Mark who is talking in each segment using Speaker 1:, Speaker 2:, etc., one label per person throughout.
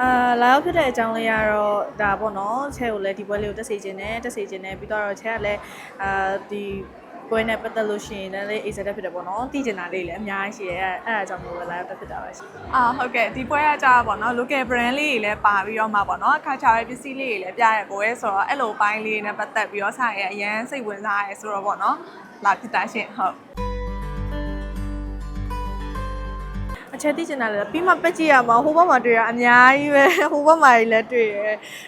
Speaker 1: အာလာရောက်ဖြစ်တဲ့အကြောင်းလေးကတော့ဒါပေါ့နော်ချဲကိုလည်းဒီပွဲလေးကိုတက်စေခြင်းနဲ့တက်စေခြင်းနဲ့ပြီးတော့ချဲကလည်းအာဒီပွဲနဲ့ပတ်သက်လို့ရှိရင်လည်း excited ဖြစ်တယ်ပေါ့နော်တည်ကျင်တာလေးလည်းအများကြီးရှိတယ်အဲအဲအကြောင်းမျိုးပဲလာရောက်တက်ဖြစ်တာပဲရှိ
Speaker 2: အာဟုတ်ကဲ့ဒီပွဲကကြာပါတော့ local brand လေးတွေလည်းပါပြီးတော့မှာပေါ့နော်အခါချာရဲ့ပစ္စည်းလေးတွေလည်းပြရဲပွဲဆိုတော့အဲ့လိုပိုင်းလေးနဲ့ပတ်သက်ပြီးတော့ဆိုင်ရအရန်စိတ်ဝင်စားရဲဆိုတော့ပေါ့နော်လာဖြစ်တာရှင်ဟုတ်
Speaker 1: ချက်သိချင်တာလည်းပြီးမှပက်ကြည့်ရမှာဟိုဘက်မှာတွေ့ရအများကြီးပဲဟိုဘက်မှာကြီးလည်းတွေ့ရ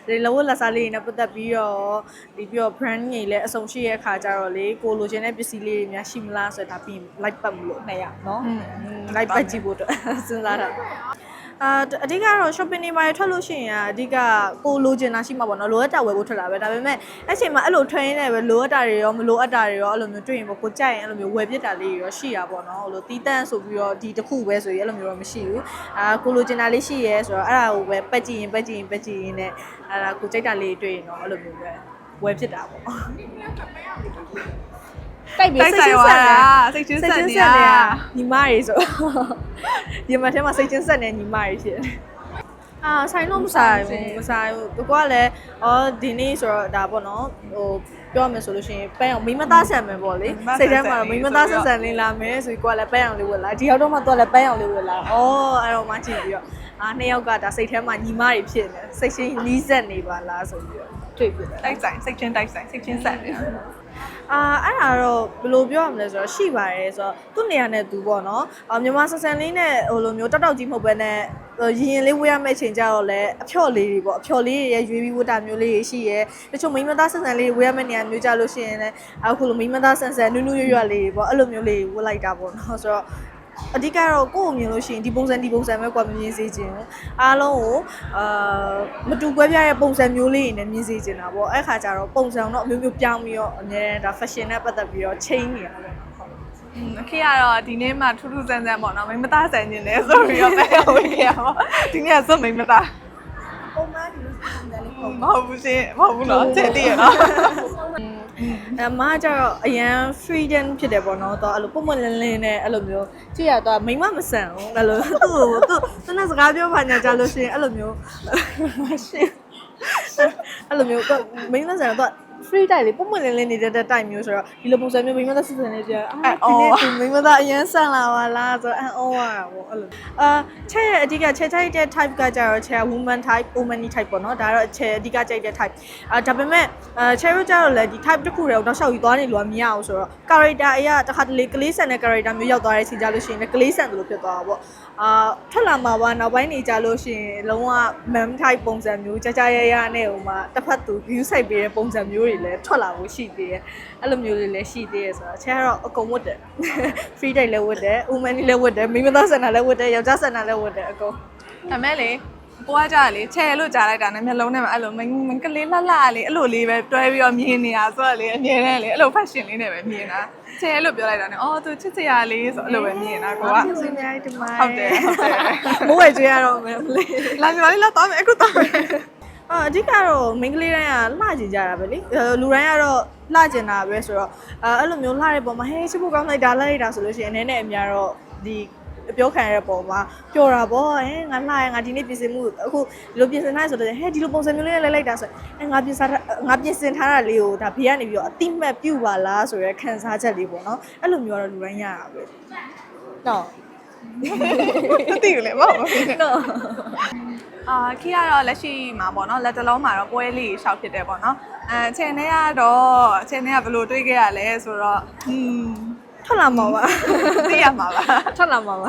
Speaker 1: ဒီလဝက်လက်စားလေးတွေနဲ့ပတ်သက်ပြီးတော့ဒီပြီးတော့ brand ကြီးလည်းအစုံရှိရဲ့အခါကျတော့လေကိုလိုချင်တဲ့ပစ္စည်းလေးတွေများရှိမလားဆိုတော့ဒါပြီး like ပတ်မလို့နှစ်ရနော်လိုက်ပတ်ကြည့်ဖို့အတွက်စဉ်းစားတာ အာအဓိကတော့ shopping တွေမှာထွက်လို့ရှိရင်အဓိကကိုလိုချင်တာရှိမှာပေါ့နော်လိုအပ်တာဝယ်ဖို့ထွက်တာပဲဒါပေမဲ့အဲ့ချိန်မှာအဲ့လိုထွက်ရင်းနဲ့ပဲလိုအပ်တာတွေရောမလိုအပ်တာတွေရောအဲ့လိုမျိုးတွေ့ရင်ပေါ့ကိုကြိုက်ရင်အဲ့လိုမျိုးဝယ်ပြစ်တာလေးတွေရောရှိရပါပေါ့နော်ဟိုလိုတီးတန့်ဆိုပြီးတော့ဒီတစ်ခုပဲဆိုရင်အဲ့လိုမျိုးတော့မရှိဘူးအာကိုလိုချင်တာလေးရှိရဲဆိုတော့အဲ့ဒါကိုပဲပတ်ကြည့်ရင်ပတ်ကြည့်ရင်ပတ်ကြည့်ရင်နဲ့အဲ့ဒါကိုကြိုက်တာလေးတွေ့ရင်တော့အဲ့လိုမျိုးပဲဝယ်ဖြစ်တာပေါ့ တိုက်ပြီး
Speaker 2: တိုက်
Speaker 1: စိတ်
Speaker 2: ဆိုင်
Speaker 1: ချင်း
Speaker 2: သွား
Speaker 1: ဆက်
Speaker 2: တာ
Speaker 1: တာ
Speaker 2: စိတ်ချင်း
Speaker 1: စိတ်
Speaker 2: ဆက်
Speaker 1: ချင်း
Speaker 2: နေ
Speaker 1: ဆက်
Speaker 2: ရ
Speaker 1: နေရညီမတွေဆိုဒီမှာထဲမှာစိတ်ချင်းဆက်နေညီမတွေဖြစ်တယ်အာဆိုင်လို့မဆိုင်ဘူးမဆိုင်ဘူးသူကလည်းအော်ဒီနေ့ဆိုတော့ဒါပေါ့နော်ဟိုပြောမယ်ဆိုလို့ရှိရင်ပန်းအောင်မိမသားဆန်မယ်ပေါ့လေစိတ်ထဲမှာမိမသားဆန်ဆန်လေးလာမယ်ဆိုပြီးကိုကလည်းပန်းအောင်လေးဝယ်လာဒီရောက်တော့မှသူကလည်းပန်းအောင်လေးဝယ်လာအော်အဲ့တော့မှကြည့်ပြီးတော့အာနှစ်ယောက်ကဒါစိတ်ထဲမှာညီမတွေဖြစ်နေစိတ်ချင်းနီးစက်နေပါလားဆိုပြီးတော့တွေ့ပြတယ်
Speaker 2: တိုက်ဆိုင်စိတ်ချင်းတိုက်ဆိုင်စိတ်ချင်းဆက်နေ
Speaker 1: အာအဲ့ဒါတော့ဘယ်လိုပြောရမလဲဆိုတော့ရှိပါတယ်ဆိုတော့သူ့နေရာနဲ့သူပေါ့နော်အာမြန်မာဆန်ဆန်လေးနဲ့ဟိုလိုမျိုးတောက်တောက်ကြီးမဟုတ်ဘဲနဲ့ဟိုရင်ရင်လေးဝေးရမယ့်အချိန်ကြတော့လည်းအဖျော့လေးတွေပေါ့အဖျော်လေးတွေရဲ့ရွေးပြီးဝတ်တာမျိုးလေးတွေရှိရဲတချို့မိန်းမသားဆန်ဆန်လေးဝေးရမယ့်နေရာမျိုးကြလို့ရှိရင်လည်းအခုလိုမိန်းမသားဆန်ဆန်နူးနူးရွရွလေးတွေပေါ့အဲ့လိုမျိုးလေးဝတ်လိုက်တာပေါ့နော်ဆိုတော့ အဓိကတော့ကိုယ့်ကိုမြင်လို့ရှိရင်ဒီပုံစံဒီပုံစံပဲကွာမမြင်စေချင်ဘူးအားလုံးကိုအာမတူကွဲပြားတဲ့ပုံစံမျိုးလေးတွေနဲ့မြင်စေချင်တာပေါ့အဲ့ခါကျတော့ပုံစံတော့အမျိုးမျိုးပြောင်းပြီးတော့အများဒါ fashion နဲ့ပတ်သက်ပြီးတော့ change နေရတာပေါ့နော်ဟုတ်
Speaker 2: อืมအခက်ကတော့ဒီနေ့မှထူးထူးဆန်းဆန်းပေါ့နော်မိမသားဆန်နေတယ်ဆိုပြီးတော့ပဲဝေးရပါဒီနေ့ကစွတ်မိမသား
Speaker 1: ပုံမှန်ဒီလိုပုံစံလေး
Speaker 2: မဟုတ်ဘူးရှင်မဟုတ်ဘူးနော်ချက်တည်းရနော်
Speaker 1: အမကကျတော့အရန် freedom ဖြစ်တယ်ပေါ့နော်တော့အဲ့လိုပုံမလင်းလင်းနဲ့အဲ့လိုမျိုးကြည့်ရတော့မိမမဆန်ဘူးအဲ့လိုသူ့ကိုသူ့သူနဲ့စကားပြောပါညာကြလို့ရှိရင်အဲ့လိုမျိုးရှင်အဲ့လိုမျိုးတော့မိမဆန်တော့ free တိုက်လေးပုံမလင်းလင်းနေတဲ့တိုက်မျိုးဆိုတော့ဒီလိုပုံစံမျိုးမိမသားစစ်စစ်နေကြအာဒီနေ့ဒီမိမသားအရန်ဆန်လာပါလားဆိုတော့အန်အောရတာပေါ့အဲ့လိုအာချက်ရဲ့အဓိကချက်ချိုက်တဲ့ type ကကြတော့ချက် woman type woman type ပေါ့နော်ဒါတော့ချက်အဓိကကြိုက်တဲ့ type အာဒါပေမဲ့အာချက်တို့ကြတော့လည်းဒီ type တစ်ခုတည်းကိုတော့ရှောက်ယူသွားနေလို့မရအောင်ဆိုတော့ character အရာတစ်ခါတလေကလေးဆန်တဲ့ character မျိုးရောက်သွားတဲ့အချိန်ကြလို့ရှိရင်လည်းကလေးဆန်တယ်လို့ဖြစ်သွားတာပေါ့အာထွက်လာမှာပါနောက်ပိုင်းနေကြလို့ရှိရင်လုံးဝ mem type ပုံစံမျိုးကြာကြာရရနဲ့ဟိုမှာတစ်ဖက်သူ view site ပေးတဲ့ပုံစံမျိုးတွေလည်းထွက်လာဖို့ရှိသေးတယ်အဲ့လိုမျိုးတွေလည်းရှိသေးတယ်ဆိုတော့ချက်ကတော့အကုန်ဝတ်တယ် free day လည်းဝတ်တယ် woman လည်းဝတ်တယ်မိမသားဆန္ဒလည်းဝတ်တယ်ယောက်ျားဆန္ဒလည်းဝတ်တယ်အကုန်
Speaker 2: ဒါမဲ့လေကိုကကြာလေချဲလို့ကြားလိုက်တာနဲ့မျက်လုံးထဲမှာအဲ့လိုမင်းမင်းကလေးလှလှလေးအဲ့လိုလေးပဲတွဲပြီးတော့မြင်နေတာဆိုတော့လေအမြင်နဲ့လေအဲ့လို fashion လေးနဲ့ပဲမြင်တာချဲလို့ပြောလိုက်တာနဲ့အော်သူချစ်စရာလေးဆိုအဲ့လိုပဲမြင်တာကိုက
Speaker 1: စင်များဒီမှာ
Speaker 2: ဟုတ်တယ်ဟုတ်တယ်
Speaker 1: မိုးဝဲကျွေးရတော့မယ်မလေး
Speaker 2: လာပြပါလေးလာတော့မယ်အခုတော့မယ်
Speaker 1: အာအဓိကတော့မိန်းကလေးတိုင်းကလှကြကြတာပဲလေအဲလူတိုင်းကတော့လှကျင်တာပဲဆိုတော့အဲအဲ့လိုမျိုးလှတဲ့ပုံမှာဟဲချစ်ဖို့ကောင်းလိုက်တာလှလိုက်တာဆိုလို့ရှိရင်အနေနဲ့အများတော့ဒီပြောခံရတဲ့ပုံမှာပျော်တာပေါ့ဟဲငါလှရငါဒီနေ့ပြင်ဆင်မှုအခုဒီလိုပြင်ဆင်ထားဆိုတော့ဟဲဒီလိုပုံစံမျိုးလေးနဲ့လိုက်လိုက်တာဆိုအဲငါပြင်ဆင်ထားငါပြင်ဆင်ထားတာလေးကိုဒါဘေးကနေပြီးတော့အတိမတ်ပြုတ်ပါလားဆိုရဲခံစားချက်လေးပေါ့နော်အဲ့လိုမျိုးကတော့လူတိုင်းရတာပဲနော်
Speaker 2: မသိဘူးလေမဟုတ်ဘူး
Speaker 1: နော်
Speaker 2: အာခိကတော့လက်ရှိမှာပေါ့နော်လက်တလုံးမှာတော့ပွဲလေးရှောက်ဖြစ်တယ်ပေါ့နော်အဲခြေနဲ့ကတော့ခြေနဲ့ကဘယ်လိုတွေးခဲ့ရလဲဆိုတော့ဟွန်း
Speaker 1: ထွက်လာမှာပါ
Speaker 2: သိရမှာပါ
Speaker 1: ထွက်လာမှာပါ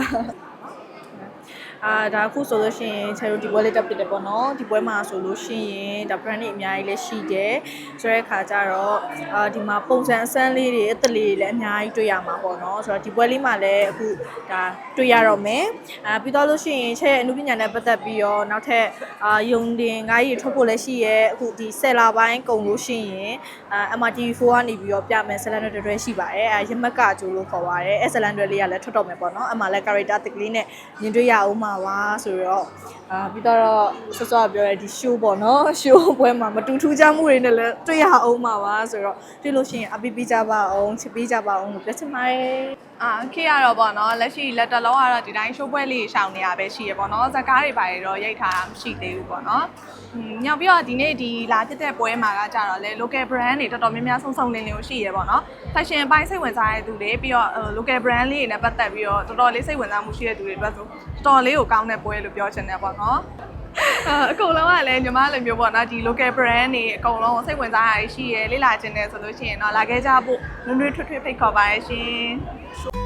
Speaker 1: အာဒါအခုဆိုလို့ရှိရင်ခြေတို့ဒီပွဲလေးတက်ပြတယ်ပေါ့နော်ဒီပွဲမှာဆိုလို့ရှိရင်ဒါ brand တွေအများကြီးလည်းရှိတယ်ဆိုတဲ့အခါကျတော့အာဒီမှာပုံစံအစမ်းလေးတွေအသက်လေးတွေလည်းအများကြီးတွေ့ရမှာပေါ့နော်ဆိုတော့ဒီပွဲလေးမှာလည်းအခုဒါတွေ့ရတော့မယ်အာပြီးတော့လို့ရှိရင်ခြေရဲ့အမှုပညာနဲ့ပတ်သက်ပြီးတော့နောက်ထပ်အာယုံတင်ငါးရီထုတ်ဖို့လည်းရှိရဲအခုဒီဆယ်လာပိုင်းကုန်လို့ရှိရင်အာ MRTV4 ကနေပြီးတော့ပြမယ်ဆလန်တွေတွေရှိပါတယ်အဲရမက်ကကျိုးလို့ခေါ်ပါတယ်အဲဆလန်တွေလေးကလည်းထွက်တော့မယ်ပေါ့နော်အမှလည်း character တစ်ကလေးနဲ့မြင်တွေ့ရအောင်ပါပါဆိုတော့အာပြီးတော့ဆော့ဆော့ပြောရတဲ့ဒီ show ပေါ့နော် show ပွဲမှာမတူထူးခြားမှုတွေနဲ့လည်းတွေ့ရအောင်ပါပါဆိုတော့တွေ့လို့ရှိရင်အပိပိကြပါအောင်ချစ်ပေးကြပါအောင်လို့ပြောချင်ပါတယ်
Speaker 2: အာခေတ်ရတော့ပေါ့နော်လက်ရှိလက်တလုံးကတော့ဒီတိုင်းရှိုးပွဲလေးရှောင်နေရပဲရှိရပေါ့နော်ဇကားတွေပါရတော့ရိုက်ထားတာမရှိသေးဘူးပေါ့နော်อืมညောင်ပြီးတော့ဒီနေ့ဒီလာဖြစ်တဲ့ပွဲမှာကကြတော့လေ local brand တွေတော်တော်များများဆုံးဆုံးလင်းလင်းကိုရှိရပေါ့နော် fashion အပိုင်းစိတ်ဝင်စားတဲ့သူတွေပြီးတော့ local brand လေးတွေနဲ့ပတ်သက်ပြီးတော့တော်တော်လေးစိတ်ဝင်စားမှုရှိတဲ့သူတွေအတွက်ဆိုတော်တော်လေးကိုကောင်းတဲ့ပွဲလို့ပြောချင်တယ်ပေါ့နော်အအကုန်လုံးကလည်းညီမလိုမျိုးပေါ့နော်ဒီ local brand တွေအကုန်လုံးစိတ်ဝင်စားရရှိရလေ့လာခြင်းနဲ့ဆိုလို့ရှိရင်တော့လာခဲ့ကြဖို့နွေ့နွေ့ထွတ်ထွတ်ဖိတ်ခေါ်ပါရရှင် So